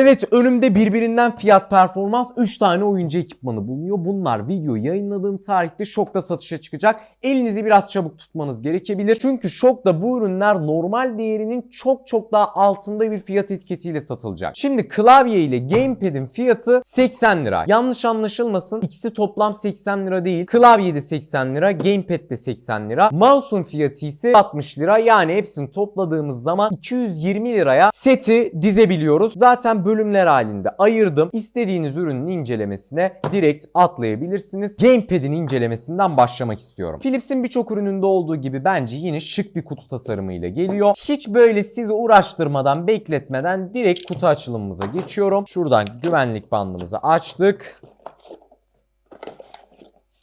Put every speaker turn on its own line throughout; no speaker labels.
Evet önümde birbirinden fiyat performans 3 tane oyuncu ekipmanı bulunuyor. Bunlar video yayınladığım tarihte şokta satışa çıkacak. Elinizi biraz çabuk tutmanız gerekebilir. Çünkü şokta bu ürünler normal değerinin çok çok daha altında bir fiyat etiketiyle satılacak. Şimdi klavye ile gamepad'in fiyatı 80 lira. Yanlış anlaşılmasın ikisi toplam 80 lira değil. Klavye de 80 lira, gamepad de 80 lira. Mouse'un fiyatı ise 60 lira. Yani hepsini topladığımız zaman 220 liraya seti dizebiliyoruz. Zaten bölümler halinde ayırdım. İstediğiniz ürünün incelemesine direkt atlayabilirsiniz. Gamepad'in incelemesinden başlamak istiyorum. Philips'in birçok ürününde olduğu gibi bence yine şık bir kutu tasarımıyla geliyor. Hiç böyle sizi uğraştırmadan, bekletmeden direkt kutu açılımımıza geçiyorum. Şuradan güvenlik bandımızı açtık.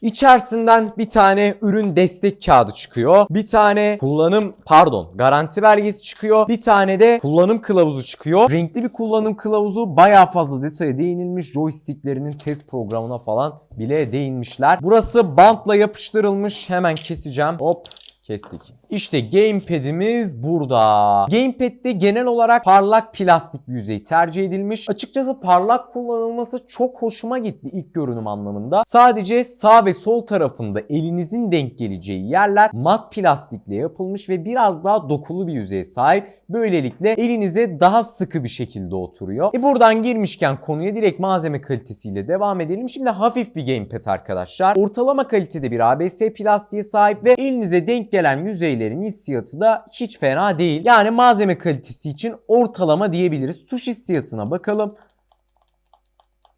İçerisinden bir tane ürün destek kağıdı çıkıyor. Bir tane kullanım pardon garanti belgesi çıkıyor. Bir tane de kullanım kılavuzu çıkıyor. Renkli bir kullanım kılavuzu bayağı fazla detaya değinilmiş. Joysticklerinin test programına falan bile değinmişler. Burası bantla yapıştırılmış. Hemen keseceğim. Hop kestik. İşte gamepad'imiz burada. Gamepad'de genel olarak parlak plastik bir yüzey tercih edilmiş. Açıkçası parlak kullanılması çok hoşuma gitti ilk görünüm anlamında. Sadece sağ ve sol tarafında elinizin denk geleceği yerler mat plastikle yapılmış ve biraz daha dokulu bir yüzeye sahip. Böylelikle elinize daha sıkı bir şekilde oturuyor. E buradan girmişken konuya direkt malzeme kalitesiyle devam edelim. Şimdi hafif bir gamepad arkadaşlar. Ortalama kalitede bir ABS plastiğe sahip ve elinize denk gelen yüzeylerin hissiyatı da hiç fena değil. Yani malzeme kalitesi için ortalama diyebiliriz. Tuş hissiyatına bakalım.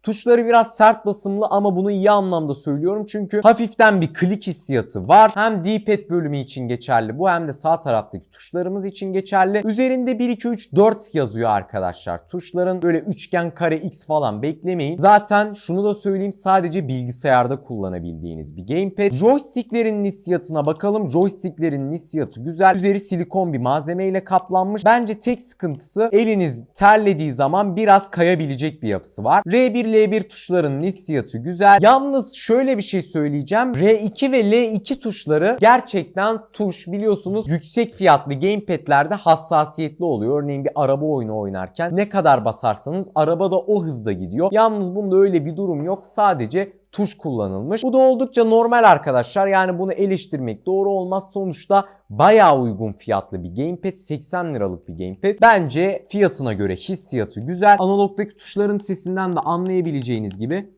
Tuşları biraz sert basımlı ama bunu iyi anlamda söylüyorum çünkü hafiften bir klik hissiyatı var. Hem D-pad bölümü için geçerli bu hem de sağ taraftaki tuşlarımız için geçerli. Üzerinde 1, 2, 3, 4 yazıyor arkadaşlar. Tuşların böyle üçgen, kare, x falan beklemeyin. Zaten şunu da söyleyeyim sadece bilgisayarda kullanabildiğiniz bir gamepad. Joysticklerin hissiyatına bakalım. Joysticklerin hissiyatı güzel. Üzeri silikon bir malzemeyle kaplanmış. Bence tek sıkıntısı eliniz terlediği zaman biraz kayabilecek bir yapısı var. R1 L1 tuşlarının hissiyatı güzel. Yalnız şöyle bir şey söyleyeceğim. R2 ve L2 tuşları gerçekten tuş biliyorsunuz yüksek fiyatlı gamepad'lerde hassasiyetli oluyor. Örneğin bir araba oyunu oynarken ne kadar basarsanız araba da o hızda gidiyor. Yalnız bunda öyle bir durum yok. Sadece tuş kullanılmış. Bu da oldukça normal arkadaşlar. Yani bunu eleştirmek doğru olmaz. Sonuçta bayağı uygun fiyatlı bir gamepad. 80 liralık bir gamepad. Bence fiyatına göre hissiyatı güzel. Analogdaki tuşların sesinden de anlayabileceğiniz gibi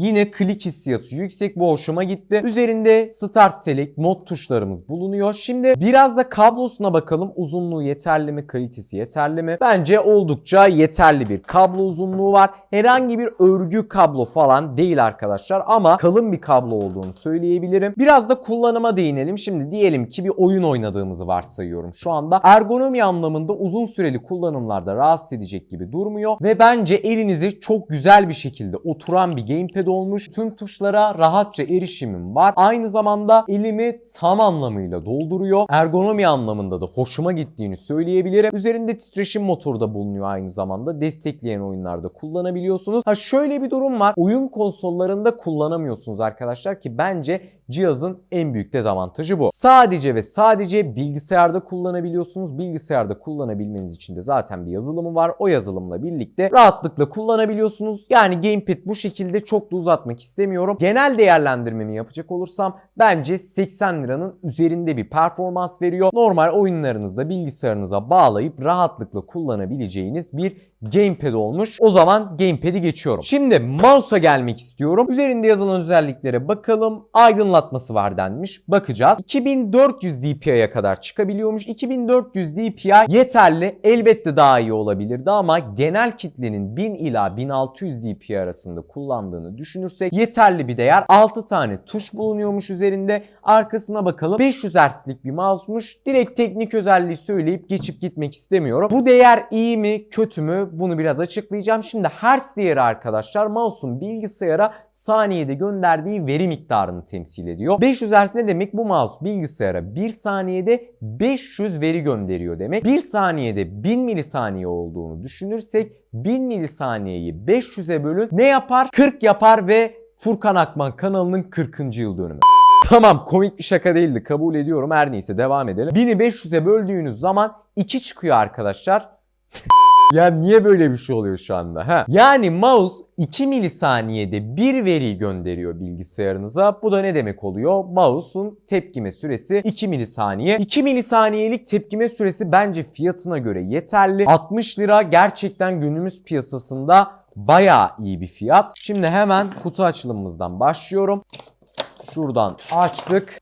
Yine klik hissiyatı yüksek bu hoşuma gitti. Üzerinde Start Select mod tuşlarımız bulunuyor. Şimdi biraz da kablosuna bakalım. Uzunluğu yeterli mi? Kalitesi yeterli mi? Bence oldukça yeterli bir kablo uzunluğu var. Herhangi bir örgü kablo falan değil arkadaşlar ama kalın bir kablo olduğunu söyleyebilirim. Biraz da kullanıma değinelim. Şimdi diyelim ki bir oyun oynadığımızı varsayıyorum şu anda. Ergonomi anlamında uzun süreli kullanımlarda rahatsız edecek gibi durmuyor ve bence elinize çok güzel bir şekilde oturan bir gamepad olmuş. Tüm tuşlara rahatça erişimim var. Aynı zamanda elimi tam anlamıyla dolduruyor. Ergonomi anlamında da hoşuma gittiğini söyleyebilirim. Üzerinde titreşim motoru da bulunuyor aynı zamanda. Destekleyen oyunlarda kullanabiliyorsunuz. Ha şöyle bir durum var. Oyun konsollarında kullanamıyorsunuz arkadaşlar ki bence cihazın en büyük dezavantajı bu. Sadece ve sadece bilgisayarda kullanabiliyorsunuz. Bilgisayarda kullanabilmeniz için de zaten bir yazılımı var. O yazılımla birlikte rahatlıkla kullanabiliyorsunuz. Yani gamepad bu şekilde çok da uzatmak istemiyorum. Genel değerlendirmemi yapacak olursam bence 80 liranın üzerinde bir performans veriyor. Normal oyunlarınızda bilgisayarınıza bağlayıp rahatlıkla kullanabileceğiniz bir gamepad olmuş. O zaman gamepad'i geçiyorum. Şimdi mouse'a gelmek istiyorum. Üzerinde yazılan özelliklere bakalım. Aydınlatması var denmiş. Bakacağız. 2400 dpi'ye kadar çıkabiliyormuş. 2400 dpi yeterli. Elbette daha iyi olabilirdi ama genel kitlenin 1000 ila 1600 dpi arasında kullandığını düşünürsek yeterli bir değer. 6 tane tuş bulunuyormuş üzerinde. Arkasına bakalım. 500 Hz'lik bir mouse'muş. Direkt teknik özelliği söyleyip geçip gitmek istemiyorum. Bu değer iyi mi, kötü mü? Bunu biraz açıklayacağım. Şimdi Hertz değeri arkadaşlar mouse'un bilgisayara saniyede gönderdiği veri miktarını temsil ediyor. 500 Hz ne demek? Bu mouse bilgisayara 1 saniyede 500 veri gönderiyor demek. 1 saniyede 1000 milisaniye olduğunu düşünürsek 1000 milisaniyeyi 500'e bölün ne yapar? 40 yapar ve Furkan Akman kanalının 40. yıl dönümü. Tamam komik bir şaka değildi kabul ediyorum her neyse devam edelim. 1000'i 500'e böldüğünüz zaman 2 çıkıyor arkadaşlar. Ya niye böyle bir şey oluyor şu anda? Ha? Yani mouse 2 milisaniyede bir veri gönderiyor bilgisayarınıza. Bu da ne demek oluyor? Mouse'un tepkime süresi 2 milisaniye. 2 milisaniyelik tepkime süresi bence fiyatına göre yeterli. 60 lira gerçekten günümüz piyasasında bayağı iyi bir fiyat. Şimdi hemen kutu açılımımızdan başlıyorum. Şuradan açtık.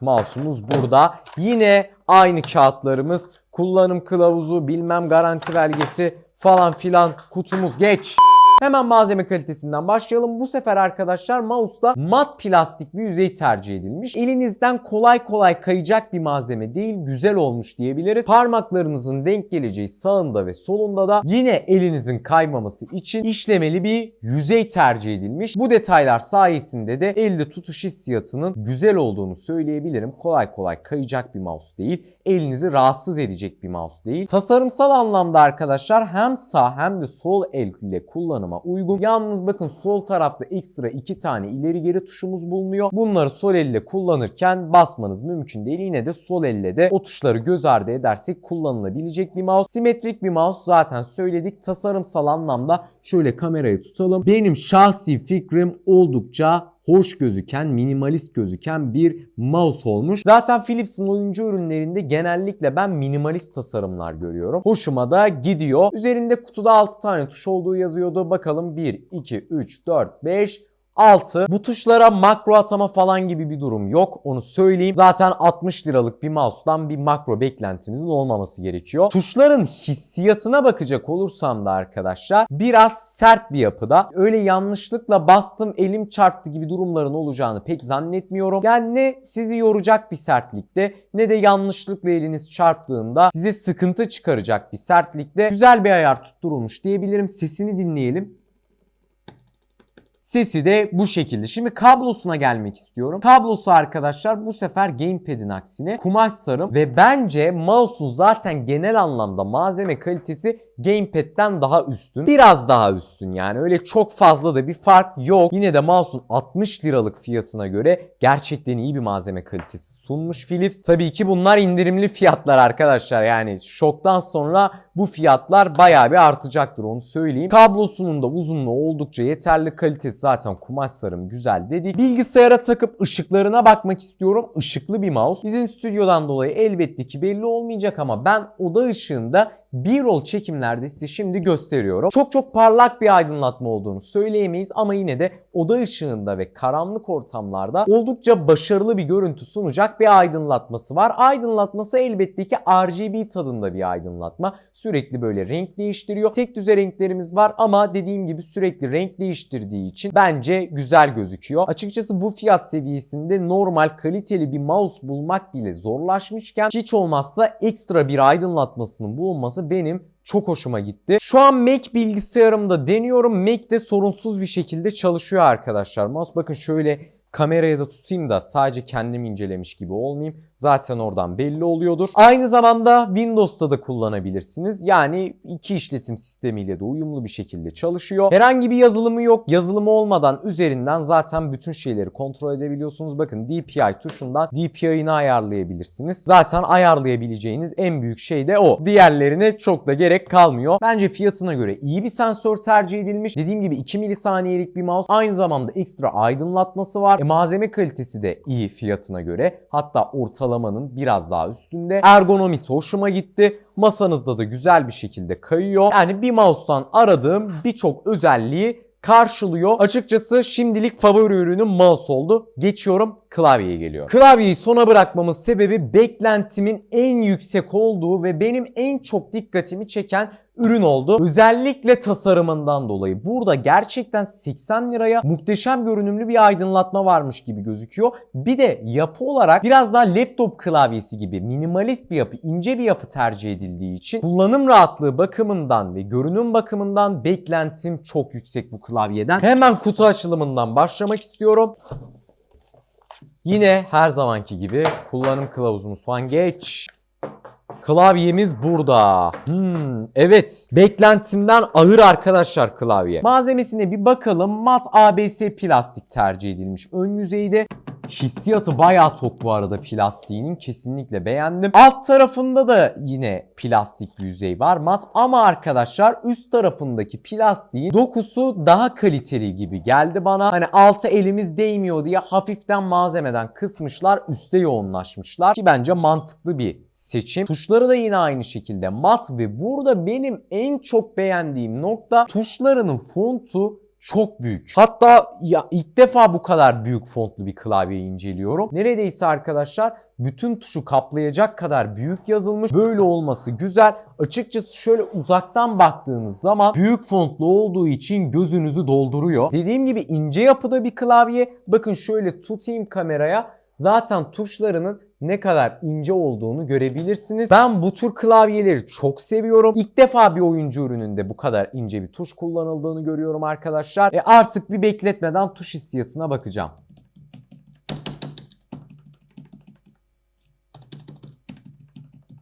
Mouse'umuz burada. Yine aynı kağıtlarımız, kullanım kılavuzu, bilmem garanti belgesi falan filan kutumuz geç. Hemen malzeme kalitesinden başlayalım. Bu sefer arkadaşlar mouse'da mat plastik bir yüzey tercih edilmiş. Elinizden kolay kolay kayacak bir malzeme değil, güzel olmuş diyebiliriz. Parmaklarınızın denk geleceği sağında ve solunda da yine elinizin kaymaması için işlemeli bir yüzey tercih edilmiş. Bu detaylar sayesinde de elde tutuş hissiyatının güzel olduğunu söyleyebilirim. Kolay kolay kayacak bir mouse değil elinizi rahatsız edecek bir mouse değil. Tasarımsal anlamda arkadaşlar hem sağ hem de sol el ile kullanıma uygun. Yalnız bakın sol tarafta ekstra iki tane ileri geri tuşumuz bulunuyor. Bunları sol elle kullanırken basmanız mümkün değil. Yine de sol elle de o tuşları göz ardı edersek kullanılabilecek bir mouse. Simetrik bir mouse zaten söyledik. Tasarımsal anlamda şöyle kamerayı tutalım. Benim şahsi fikrim oldukça hoş gözüken, minimalist gözüken bir mouse olmuş. Zaten Philips'in oyuncu ürünlerinde genellikle ben minimalist tasarımlar görüyorum. Hoşuma da gidiyor. Üzerinde kutuda 6 tane tuş olduğu yazıyordu. Bakalım 1, 2, 3, 4, 5, 6. Bu tuşlara makro atama falan gibi bir durum yok. Onu söyleyeyim. Zaten 60 liralık bir mouse'dan bir makro beklentimizin olmaması gerekiyor. Tuşların hissiyatına bakacak olursam da arkadaşlar biraz sert bir yapıda. Öyle yanlışlıkla bastım elim çarptı gibi durumların olacağını pek zannetmiyorum. Yani ne sizi yoracak bir sertlikte ne de yanlışlıkla eliniz çarptığında size sıkıntı çıkaracak bir sertlikte güzel bir ayar tutturulmuş diyebilirim. Sesini dinleyelim. Sesi de bu şekilde. Şimdi kablosuna gelmek istiyorum. Kablosu arkadaşlar bu sefer gamepad'in aksine kumaş sarım ve bence mouse'un zaten genel anlamda malzeme kalitesi gamepad'den daha üstün. Biraz daha üstün yani öyle çok fazla da bir fark yok. Yine de mouse'un 60 liralık fiyatına göre gerçekten iyi bir malzeme kalitesi sunmuş Philips. Tabii ki bunlar indirimli fiyatlar arkadaşlar yani şoktan sonra bu fiyatlar bayağı bir artacaktır onu söyleyeyim. Kablosunun da uzunluğu oldukça yeterli kalitesi zaten kumaş sarım güzel dedik. Bilgisayara takıp ışıklarına bakmak istiyorum. Işıklı bir mouse. Bizim stüdyodan dolayı elbette ki belli olmayacak ama ben oda ışığında B-roll çekimlerde size şimdi gösteriyorum. Çok çok parlak bir aydınlatma olduğunu söyleyemeyiz ama yine de oda ışığında ve karanlık ortamlarda oldukça başarılı bir görüntü sunacak bir aydınlatması var. Aydınlatması elbette ki RGB tadında bir aydınlatma. Sürekli böyle renk değiştiriyor. Tek düze renklerimiz var ama dediğim gibi sürekli renk değiştirdiği için bence güzel gözüküyor. Açıkçası bu fiyat seviyesinde normal kaliteli bir mouse bulmak bile zorlaşmışken hiç olmazsa ekstra bir aydınlatmasının bulunması benim çok hoşuma gitti. Şu an Mac bilgisayarımda deniyorum. Mac'te sorunsuz bir şekilde çalışıyor arkadaşlar. Mouse bakın şöyle kameraya da tutayım da sadece kendim incelemiş gibi olmayayım. Zaten oradan belli oluyordur. Aynı zamanda Windows'ta da kullanabilirsiniz. Yani iki işletim sistemiyle de uyumlu bir şekilde çalışıyor. Herhangi bir yazılımı yok. Yazılımı olmadan üzerinden zaten bütün şeyleri kontrol edebiliyorsunuz. Bakın DPI tuşundan DPI'ını ayarlayabilirsiniz. Zaten ayarlayabileceğiniz en büyük şey de o. Diğerlerine çok da gerek kalmıyor. Bence fiyatına göre iyi bir sensör tercih edilmiş. Dediğim gibi 2 milisaniyelik bir mouse. Aynı zamanda ekstra aydınlatması var. E, malzeme kalitesi de iyi fiyatına göre. Hatta ortalamanın biraz daha üstünde. Ergonomisi hoşuma gitti. Masanızda da güzel bir şekilde kayıyor. Yani bir mouse'tan aradığım birçok özelliği karşılıyor. Açıkçası şimdilik favori ürünüm mouse oldu. Geçiyorum klavyeye geliyor. Klavyeyi sona bırakmamın sebebi beklentimin en yüksek olduğu ve benim en çok dikkatimi çeken ürün oldu. Özellikle tasarımından dolayı. Burada gerçekten 80 liraya muhteşem görünümlü bir aydınlatma varmış gibi gözüküyor. Bir de yapı olarak biraz daha laptop klavyesi gibi minimalist bir yapı, ince bir yapı tercih edildiği için kullanım rahatlığı bakımından ve görünüm bakımından beklentim çok yüksek bu klavyeden. Hemen kutu açılımından başlamak istiyorum. Yine her zamanki gibi kullanım kılavuzumuz falan geç. Klavyemiz burada. Hmm, evet. Beklentimden ağır arkadaşlar klavye. Malzemesine bir bakalım. Mat ABS plastik tercih edilmiş ön yüzeyde. Hissiyatı bayağı tok bu arada plastiğinin. Kesinlikle beğendim. Alt tarafında da yine plastik bir yüzey var mat. Ama arkadaşlar üst tarafındaki plastiğin dokusu daha kaliteli gibi geldi bana. Hani alta elimiz değmiyor diye hafiften malzemeden kısmışlar. Üste yoğunlaşmışlar. Ki bence mantıklı bir seçim. Tuşları da yine aynı şekilde mat ve burada benim en çok beğendiğim nokta tuşlarının fontu çok büyük. Hatta ya ilk defa bu kadar büyük fontlu bir klavye inceliyorum. Neredeyse arkadaşlar bütün tuşu kaplayacak kadar büyük yazılmış. Böyle olması güzel. Açıkçası şöyle uzaktan baktığınız zaman büyük fontlu olduğu için gözünüzü dolduruyor. Dediğim gibi ince yapıda bir klavye. Bakın şöyle tutayım kameraya. Zaten tuşlarının ne kadar ince olduğunu görebilirsiniz. Ben bu tür klavyeleri çok seviyorum. İlk defa bir oyuncu ürününde bu kadar ince bir tuş kullanıldığını görüyorum arkadaşlar. E artık bir bekletmeden tuş hissiyatına bakacağım.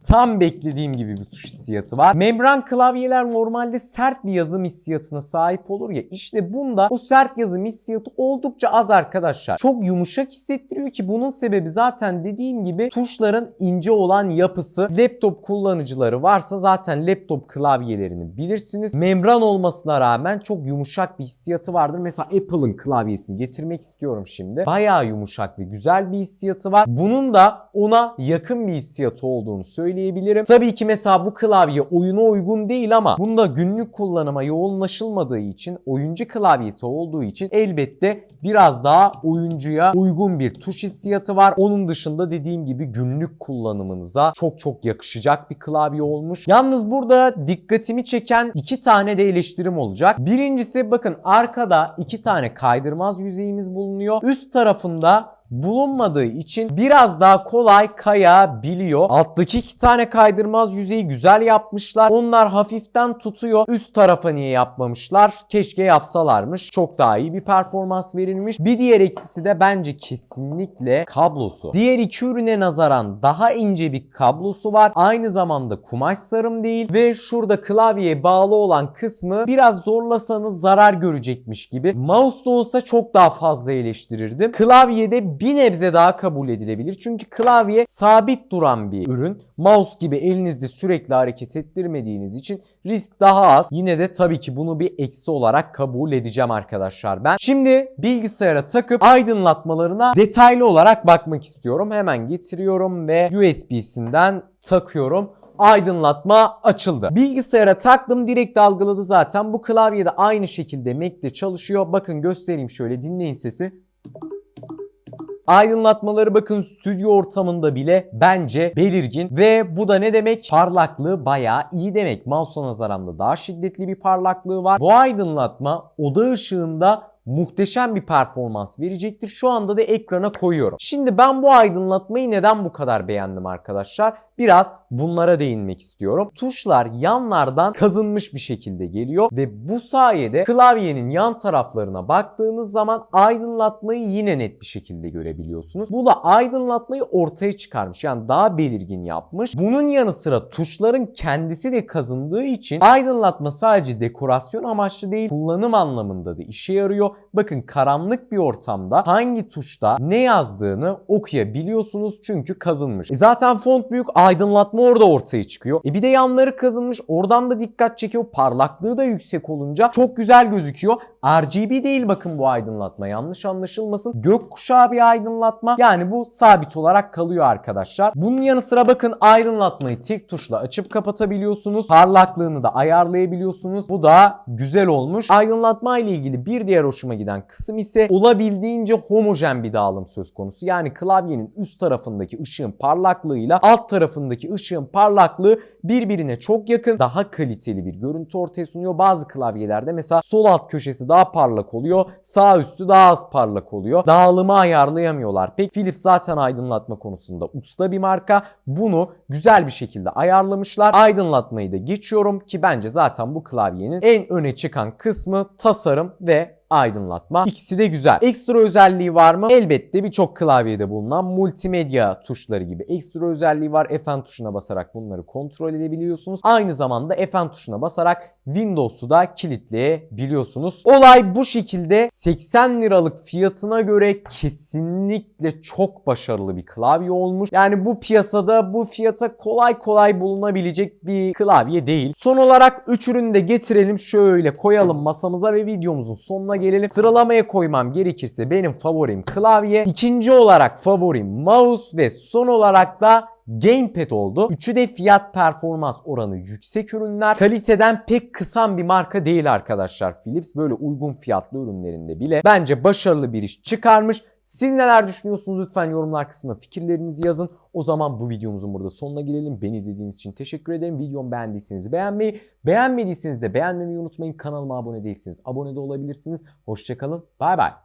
Tam beklediğim gibi bir tuş hissiyatı var. Membran klavyeler normalde sert bir yazım hissiyatına sahip olur ya. İşte bunda o sert yazım hissiyatı oldukça az arkadaşlar. Çok yumuşak hissettiriyor ki bunun sebebi zaten dediğim gibi tuşların ince olan yapısı. Laptop kullanıcıları varsa zaten laptop klavyelerini bilirsiniz. Membran olmasına rağmen çok yumuşak bir hissiyatı vardır. Mesela Apple'ın klavyesini getirmek istiyorum şimdi. Bayağı yumuşak ve güzel bir hissiyatı var. Bunun da ona yakın bir hissiyatı olduğunu söyleyebilirim. Tabii ki mesela bu klavye oyuna uygun değil ama bunda günlük kullanıma yoğunlaşılmadığı için oyuncu klavyesi olduğu için elbette biraz daha oyuncuya uygun bir tuş hissiyatı var. Onun dışında dediğim gibi günlük kullanımınıza çok çok yakışacak bir klavye olmuş. Yalnız burada dikkatimi çeken iki tane de eleştirim olacak. Birincisi bakın arkada iki tane kaydırmaz yüzeyimiz bulunuyor. Üst tarafında bulunmadığı için biraz daha kolay kayabiliyor. Alttaki iki tane kaydırmaz yüzeyi güzel yapmışlar. Onlar hafiften tutuyor. Üst tarafa niye yapmamışlar? Keşke yapsalarmış. Çok daha iyi bir performans verilmiş. Bir diğer eksisi de bence kesinlikle kablosu. Diğer iki ürüne nazaran daha ince bir kablosu var. Aynı zamanda kumaş sarım değil ve şurada klavyeye bağlı olan kısmı biraz zorlasanız zarar görecekmiş gibi. Mouse da olsa çok daha fazla eleştirirdim. Klavyede bir nebze daha kabul edilebilir. Çünkü klavye sabit duran bir ürün. Mouse gibi elinizde sürekli hareket ettirmediğiniz için risk daha az. Yine de tabii ki bunu bir eksi olarak kabul edeceğim arkadaşlar ben. Şimdi bilgisayara takıp aydınlatmalarına detaylı olarak bakmak istiyorum. Hemen getiriyorum ve USB'sinden takıyorum aydınlatma açıldı. Bilgisayara taktım direkt algıladı zaten. Bu klavyede aynı şekilde Mac'de çalışıyor. Bakın göstereyim şöyle dinleyin sesi. Aydınlatmaları bakın stüdyo ortamında bile bence belirgin ve bu da ne demek? Parlaklığı bayağı iyi demek. Mouse'a nazaran da daha şiddetli bir parlaklığı var. Bu aydınlatma oda ışığında muhteşem bir performans verecektir. Şu anda da ekrana koyuyorum. Şimdi ben bu aydınlatmayı neden bu kadar beğendim arkadaşlar? Biraz bunlara değinmek istiyorum. Tuşlar yanlardan kazınmış bir şekilde geliyor ve bu sayede klavyenin yan taraflarına baktığınız zaman aydınlatmayı yine net bir şekilde görebiliyorsunuz. Bu da aydınlatmayı ortaya çıkarmış. Yani daha belirgin yapmış. Bunun yanı sıra tuşların kendisi de kazındığı için aydınlatma sadece dekorasyon amaçlı değil, kullanım anlamında da işe yarıyor. Bakın karanlık bir ortamda hangi tuşta ne yazdığını okuyabiliyorsunuz çünkü kazınmış. E zaten font büyük, aydınlatma orada ortaya çıkıyor. E bir de yanları kazınmış, oradan da dikkat çekiyor. Parlaklığı da yüksek olunca çok güzel gözüküyor. RGB değil bakın bu aydınlatma yanlış anlaşılmasın. Gökkuşağı bir aydınlatma. Yani bu sabit olarak kalıyor arkadaşlar. Bunun yanı sıra bakın aydınlatmayı tek tuşla açıp kapatabiliyorsunuz. Parlaklığını da ayarlayabiliyorsunuz. Bu da güzel olmuş. Aydınlatma ile ilgili bir diğer hoşuma giden kısım ise olabildiğince homojen bir dağılım söz konusu. Yani klavyenin üst tarafındaki ışığın parlaklığıyla alt tarafındaki ışığın parlaklığı birbirine çok yakın. Daha kaliteli bir görüntü ortaya sunuyor. Bazı klavyelerde mesela sol alt köşesi daha parlak oluyor. Sağ üstü daha az parlak oluyor. Dağılımı ayarlayamıyorlar. Pek Philips zaten aydınlatma konusunda usta bir marka. Bunu güzel bir şekilde ayarlamışlar. Aydınlatmayı da geçiyorum ki bence zaten bu klavyenin en öne çıkan kısmı tasarım ve aydınlatma. İkisi de güzel. Ekstra özelliği var mı? Elbette birçok klavyede bulunan multimedya tuşları gibi ekstra özelliği var. Fn tuşuna basarak bunları kontrol edebiliyorsunuz. Aynı zamanda Fn tuşuna basarak Windows'u da kilitleyebiliyorsunuz. Olay bu şekilde 80 liralık fiyatına göre kesinlikle çok başarılı bir klavye olmuş. Yani bu piyasada bu fiyata kolay kolay bulunabilecek bir klavye değil. Son olarak 3 ürünü de getirelim şöyle koyalım masamıza ve videomuzun sonuna gelelim. Sıralamaya koymam gerekirse benim favorim klavye. ikinci olarak favorim mouse ve son olarak da Gamepad oldu. Üçü de fiyat performans oranı yüksek ürünler. Kaliteden pek kısan bir marka değil arkadaşlar Philips. Böyle uygun fiyatlı ürünlerinde bile bence başarılı bir iş çıkarmış. Siz neler düşünüyorsunuz lütfen yorumlar kısmına fikirlerinizi yazın. O zaman bu videomuzun burada sonuna gelelim. Beni izlediğiniz için teşekkür ederim. Videomu beğendiyseniz beğenmeyi, beğenmediyseniz de beğenmemeyi unutmayın. Kanalıma abone değilseniz abone de olabilirsiniz. Hoşçakalın. Bay bay.